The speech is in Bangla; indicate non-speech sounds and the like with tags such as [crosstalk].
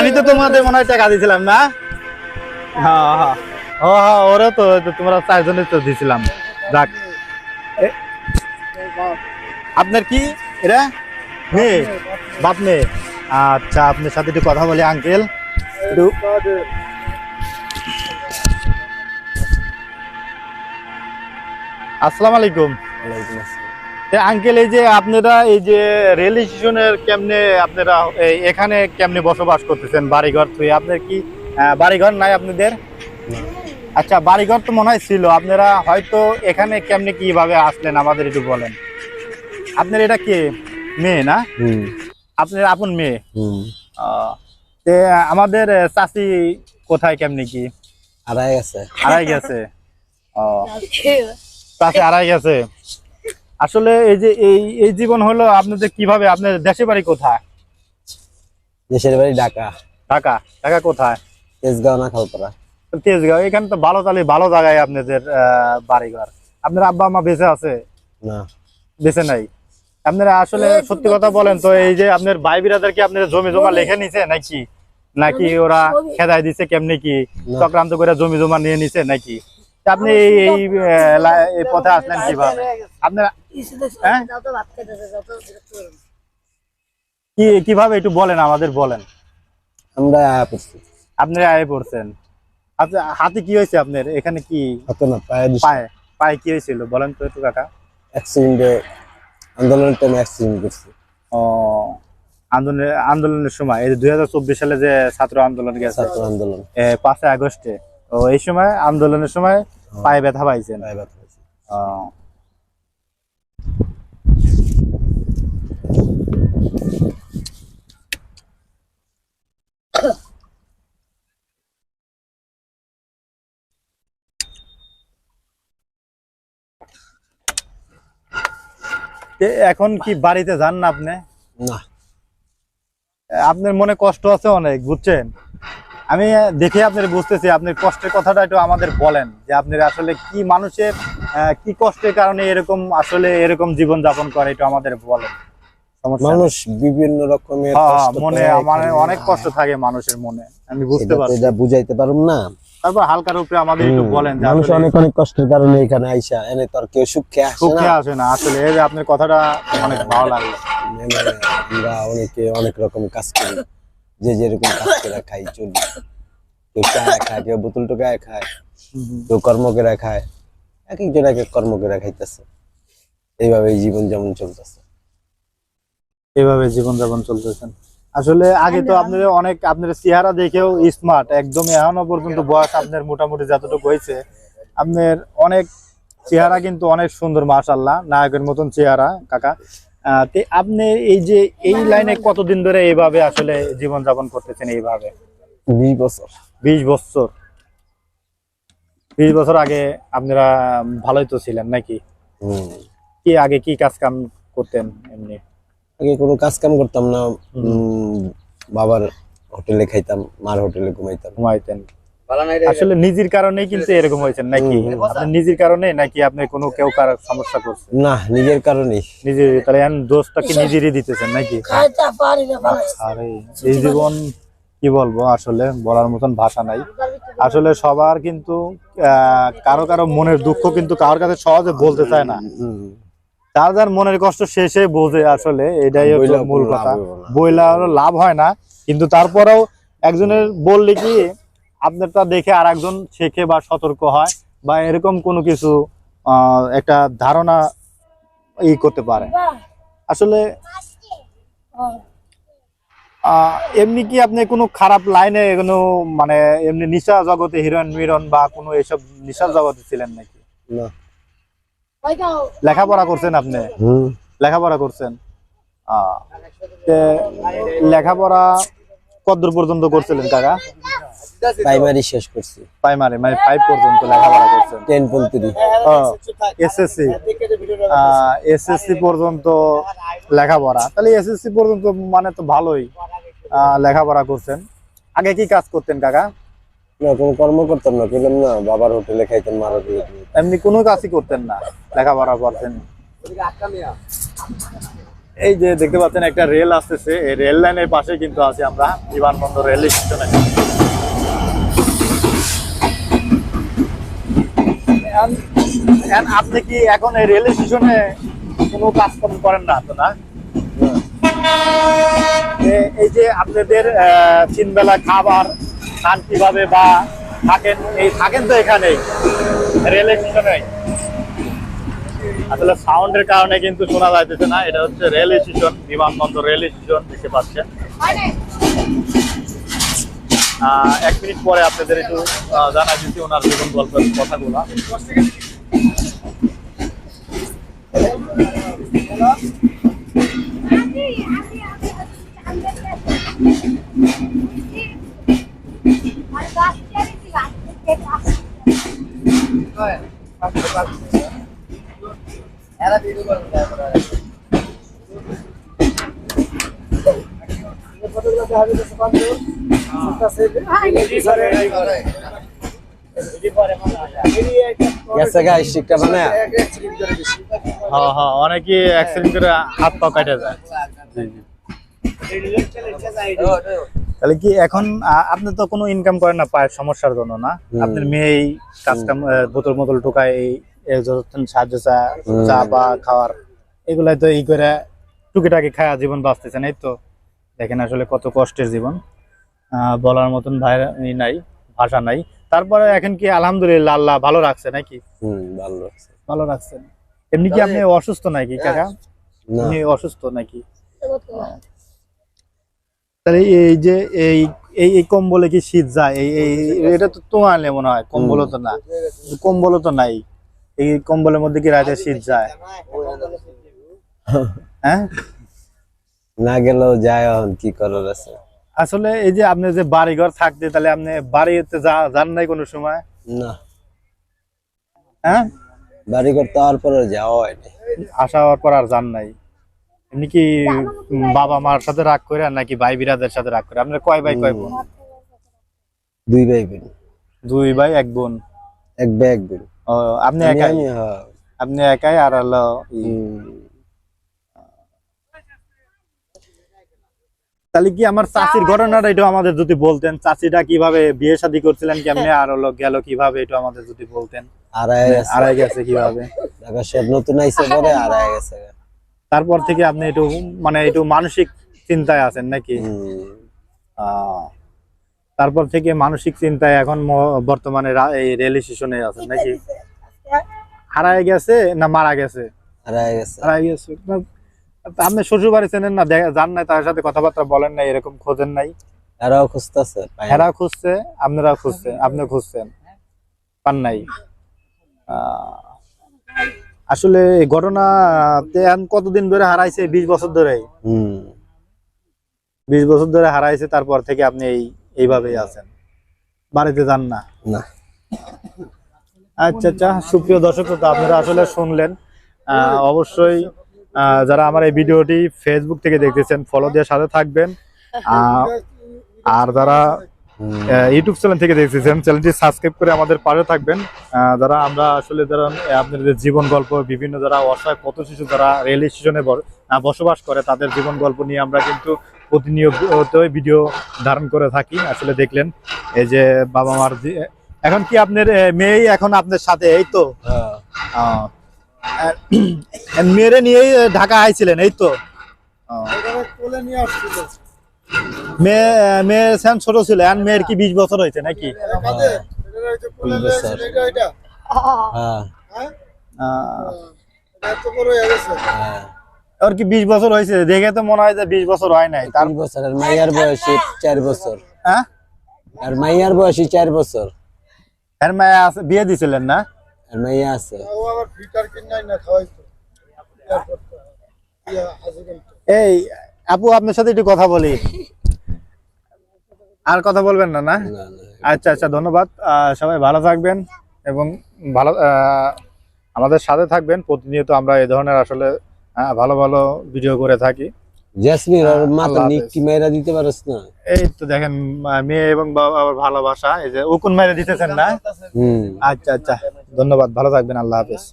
আমি তো তোমাদের মনে হয় টাকা দিছিলাম না? হ্যাঁ তো তো আপনার কি? আচ্ছা আপনার সাথে একটু কথা বলি, আঙ্কেল। আসসালামু আলাইকুম। এ আঙ্কেল এই যে আপনারা এই যে রেল স্টেশনের কেমনে আপনারা এখানে কেমনে বসবাস করতেছেন? বাড়িঘর তুই আপনার কি বাড়িঘর নাই আপনাদের? আচ্ছা বাড়িঘর তো মনে হয় ছিল। আপনারা হয়তো এখানে কেমনে কীভাবে আসলেন? আমাদের একটু বলেন। আপনার এটা কে? মেয়ে না? হুম। আপনার আপন মেয়ে? আহ, আমাদের চাষি কোথায় কেমনে কি? আড়াই আছে। হারাই গেছে। ও। [laughs] চাচি হারাই গেছে? আসলে এই যে এই এই জীবন হলো আপনাদের কীভাবে? আপনার দেশে বাড়ি কোথায়? দেশের বাড়ি ঢাকা। ঢাকা? ঢাকা কোথায়? তেজগাঁও না খালপাড়া। তেজগাঁও। এখানে তো ভালো তাহলে ভালো জায়গায় আপনাদের বাড়িঘর। আপনার আব্বা আম্মা বেঁচে আছে? না। বেঁচে নাই? আপনারা আসলে সত্যি কথা বলেন তো এই যে আপনার ভাই বিরাদের কি আপনার জমি জমা লিখে নিছে নাকি? নাকি ওরা খেদাই দিছে কেমনে কি। চক্রান্ত করে জমি জমা নিয়ে নিছে নাকি? আপনি এই পথে আসলেন কীভাবে? আপনারা? কি কীভাবে একটু বলেন আমাদের বলেন। আমরা আয়া পড়ছি। আপনারা আয়ে পড়ছেন। আচ্ছা হাতে কি হয়েছে আপনার? এখানে কি? হতো না পায়ে পায়ে পায়ে কি হয়েছিল? বলেন তো একটু কাকা। অ্যাক্সিডেন্টে আন্দোলনের টাইমে অ্যাক্সিডেন্ট করছি। ও আন্দোলনের আন্দোলনের সময় এই দুই হাজার চব্বিশ সালে যে ছাত্র আন্দোলন গেছে। ছাত্র আন্দোলন। পাঁচই আগস্টে। ও এই সময় আন্দোলনের সময় পায়ে ব্যথা পাইছেন। পায়ে ব্যথা। ও। এখন কি বাড়িতে যান না আপনি? না। আপনার মনে কষ্ট আছে অনেক বুঝছেন? আমি দেখে আপনার বুঝতেছি আপনার কষ্টের কথাটা একটু আমাদের বলেন যে আপনার আসলে কি মানুষের কি কষ্টের কারণে এরকম আসলে এরকম জীবন যাপন করে এটা আমাদের বলেন? মানুষ বিভিন্ন রকমের হ্যাঁ, মনে পায় আমার অনেক কষ্ট থাকে মানুষের মনে আমি বুঝতে পারছি। এটা বুঝাইতে পারুম না। তারপর হালকার উপরে আমাদের একটু বলেন মানুষ অনেক অনেক কষ্টের কারণে এখানে আইসা এনে তোর কেউ সুখে আসে সুখে না। আসে না আসলে এই যে আপনার কথাটা অনেক ভালো লাগল। আমরা অনেকে অনেক রকম কাজ করি যে যেরকম কাজ করে খাই চলি। কেউ চা খায় কেউ বোতল টোকায় খায় কেউ কর্ম করে খায়। এক একজন এক এক কর্ম করে খাইতেছে। এইভাবে জীবন যেমন চলতেছে। এভাবে জীবনযাপন চলতেছেন আসলে আগে তো আপনার অনেক আপনার চেহারা দেখেও স্মার্ট একদম এখনও পর্যন্ত বয়স আপনার মোটামুটি যতটুকু হয়েছে আপনার অনেক চেহারা কিন্তু অনেক সুন্দর মাশাল্লাহ নায়কের মতন চেহারা কাকা। আহ, আপনি এই যে এই লাইনে কতদিন ধরে এইভাবে আসলে জীবনযাপন করতেছেন এইভাবে? বিশ বছর। বিশ বছর। বিশ বছর আগে আপনারা ভালোই তো ছিলেন নাকি? কি আগে কি কাজ কাম করতেন এমনি? আগে কোনো কাজ কাম করতাম না উম, বাবার হোটেলে খাইতাম মার হোটেলে ঘুমাইতাম। ঘুমাইতেন। আসলে নিজের কারণেই কিন্তু এরকম হয়েছে নাকি? নিজের কারণে নাকি আপনি কোনো কেউ কারও সমস্যা করছে না নিজের কারণেই। নিজের তাহলে এখন দোষটা নিজেরই দিতেছেন নাকি? আরে এই জীবন কি বলব আসলে বলার মতন ভাষা নাই। আসলে সবার কিন্তু কারও কারও মনের দুঃখ কিন্তু কারোর কাছে সহজে বলতে চায় না। যার যার মনের কষ্ট শেষে বোঝে আসলে এটাই হচ্ছে মূল কথা। বইলা হলো লাভ হয় না কিন্তু তারপরেও একজনের বললে কি আপনারটা দেখে আর একজন শেখে বা সতর্ক হয় বা এরকম কোনো কিছু আহ, একটা ধারণা ই করতে পারে। আসলে এমনি কি আপনি কোনো খারাপ লাইনে কোনো মানে এমনি নিশা জগতে হিরোইন মিরন বা কোনো এসব নিশার জগতে ছিলেন নাকি? না। লেখাপড়া করছেন আপনি? লেখাপড়া করছেন? লেখাপড়া কতদূর পর্যন্ত করছিলেন কাকা? প্রাইমারি শেষ করছি। প্রাইমারি মানে ফাইভ পর্যন্ত লেখাপড়া করছেন। টেন পর্যন্ত এসএসসি এসএসসি পর্যন্ত লেখাপড়া। তাহলে এসএসসি পর্যন্ত মানে তো ভালোই। লেখাপড়া করছেন। আগে কি কাজ করতেন কাকা? না কোনো কর্ম করতাম না পেলাম না। বাবার হোটেলে খাইতাম মার হোটেলে এমনি কোনো কাজই করতেন না লেখাপড়া করতেন। এই যে দেখতে পাচ্ছেন একটা রেল আসতেছে। এই রেল লাইনের পাশে কিন্তু আছি আমরা বিমানবন্দর রেল স্টেশনে। আপনি কি এখন এই রেল স্টেশনে কোনো কাজ কর্ম করেন না তো না। এই যে আপনাদের আহ, তিন বেলা খাবার খান কীভাবে বা থাকেন এই থাকেন তো এখানে রেল স্টেশনে। আসলে সাউন্ডের কারণে কিন্তু শোনা যাইতেছে না এটা হচ্ছে রেল স্টেশন বিমানবন্দর রেল স্টেশন দেখতে পাচ্ছেন। এক মিনিট পরে আপনাদের একটু জানা দিচ্ছি ওনার জীবন গল্পের কথাগুলো। অনেকে অ্যাক্সিডেন্ট করে হাত পা কাটে যায়। তাহলে কি এখন আপনি তো কোনো ইনকাম করেন না পায়ের সমস্যার জন্য না? আপনার মেয়ে এই কাজ কাম বোতল মোতল টোকায় এই যতক্ষণ সাহায্য চা চা বা খাওয়ার এগুলাই তো এই করে টুকিটাকি খায়া জীবন বাঁচতেছেন এই তো? দেখেন আসলে কত কষ্টের জীবন। আহ, বলার মতন ভাইরা ই নাই ভাষা নাই। তারপরে এখন কি আলহামদুলিল্লাহ আল্লাহ ভালো রাখছে নাকি ভালো রাখছেন এমনি কি আপনি অসুস্থ নাকি কাকা? না। আপনি অসুস্থ নাকি? তাহলে এই যে এই এই এই কম্বলে কি শীত যায়? এই এই এটা তো তোমালে মনে হয় কম্বলও তো না। কম্বলও তো নাই। এই কম্বলের মধ্যে কি রাতে শীত যায়? হ্যাঁ? না গেলেও যায় এখন কি করার আছে? আসলে এই যে আপনি যে বাড়ি ঘর থাকতে তাহলে আপনি বাড়িতে যান নাই কোনো সময়? না। হ্যাঁ? বাড়ি হওয়ার পরে যাওয়া হয়নি। আসা হওয়ার পর আর যান নাই। এমনি কি বাবা মার সাথে রাগ করে আর নাকি ভাই বিরাদের সাথে রাগ করে? আপনার কয় ভাই কয় বোন? দুই ভাই বোন। দুই ভাই এক বোন? এক ভাই এক বোন। আপনি একাই। আপনি একাই আর হলো তাহলে কি আমার চাচির ঘটনাটা একটু আমাদের যদি বলতেন? চাচিটা কীভাবে বিয়ে শাদী করছিলেন কেমনে [laughs] আর হলো গেল কীভাবে একটু আমাদের যদি বলতেন? আড়াই গেছে। কীভাবে? নতুন আইসে পরে আড়াই গেছে। তারপর থেকে আপনি একটু মানে একটু মানসিক চিন্তায় আছেন নাকি? আহ, তারপর থেকে মানসিক চিন্তায় এখন বর্তমানে এই রেল স্টেশনে আছেন নাকি? হারায় গেছে না মারা গেছে? গেছে। হারায় গেছে। আপনি শ্বশুর বাড়ি চেনেন না যান নাই তার সাথে কথাবার্তা বলেন নাই এরকম খোঁজেন নাই? এরাও খুঁজতেছে। হেরা খুঁজছে আপনারা খুঁজছেন আপনি খুঁজছেন পান নাই? আহ, আসলে ঘটনা কতদিন ধরে হারাইছে? বিশ বছর ধরে হুম। বিশ বছর ধরে হারাইছে তারপর থেকে আপনি এই এইভাবেই আছেন। বাড়িতে যান না? না। আচ্ছা আচ্ছা সুপ্রিয় দর্শক তো আপনারা আসলে শুনলেন আহ, অবশ্যই আহ, যারা আমার এই ভিডিওটি ফেসবুক থেকে দেখতেছেন ফলো দিয়ে সাথে থাকবেন। আহ, আর যারা। ইউটিউব চ্যানেল থেকে দেখতেছেন চ্যানেলটি সাবস্ক্রাইব করে আমাদের পাশে থাকবেন। যারা আমরা আসলে যারা আহ, আপনাদের জীবন গল্প বিভিন্ন যারা অসহায় পথ শিশু যারা রেল স্টেশনে বসবাস করে তাদের জীবন গল্প নিয়ে আমরা কিন্তু প্রতিনিয়ত ভিডিও ধারণ করে থাকি। আসলে দেখলেন এই যে বাবা মার এখন কি আপনার মেয়েই এখন আপনার সাথে? এই তো। হ্যাঁ। মেয়েরে নিয়েই ঢাকা আইছিলেন এই তো। আহ। মেয়ে মেয়ে সেন ছোট ছিল এখন মেয়ের কি বিশ বছর হয়েছে নাকি? ওর কি বিশ বছর হয়েছে? দেখে তো মনে হয় যে বিশ বছর হয় নাই। তার বছর আর মাইয়ার বয়সী চার বছর। হ্যাঁ? আর মাইয়ার বয়সী চার বছর। আর মায়া আছে- বিয়ে দিছিলেন না? আর মাইয়া আছে। এই আপু আপনার সাথে একটু কথা বলি। আর কথা বলবেন না না? আচ্ছা আচ্ছা ধন্যবাদ। সবাই ভালো থাকবেন এবং ভালো আমাদের সাথে থাকবেন। প্রতিনিয়ত আমরা এই ধরনের আসলে ভালো ভালো ভিডিও করে থাকি। জেসমিন ওর মা তো আল্লাহ হাফেজ। নিকি মেয়েরা দিতে পারস না? এই তো দেখেন মেয়ে এবং বাবার ভালোবাসা। এই যে উকুন মেরে দিতেছেন না? আচ্ছা আচ্ছা ধন্যবাদ। ভালো থাকবেন আল্লাহ হাফেজ।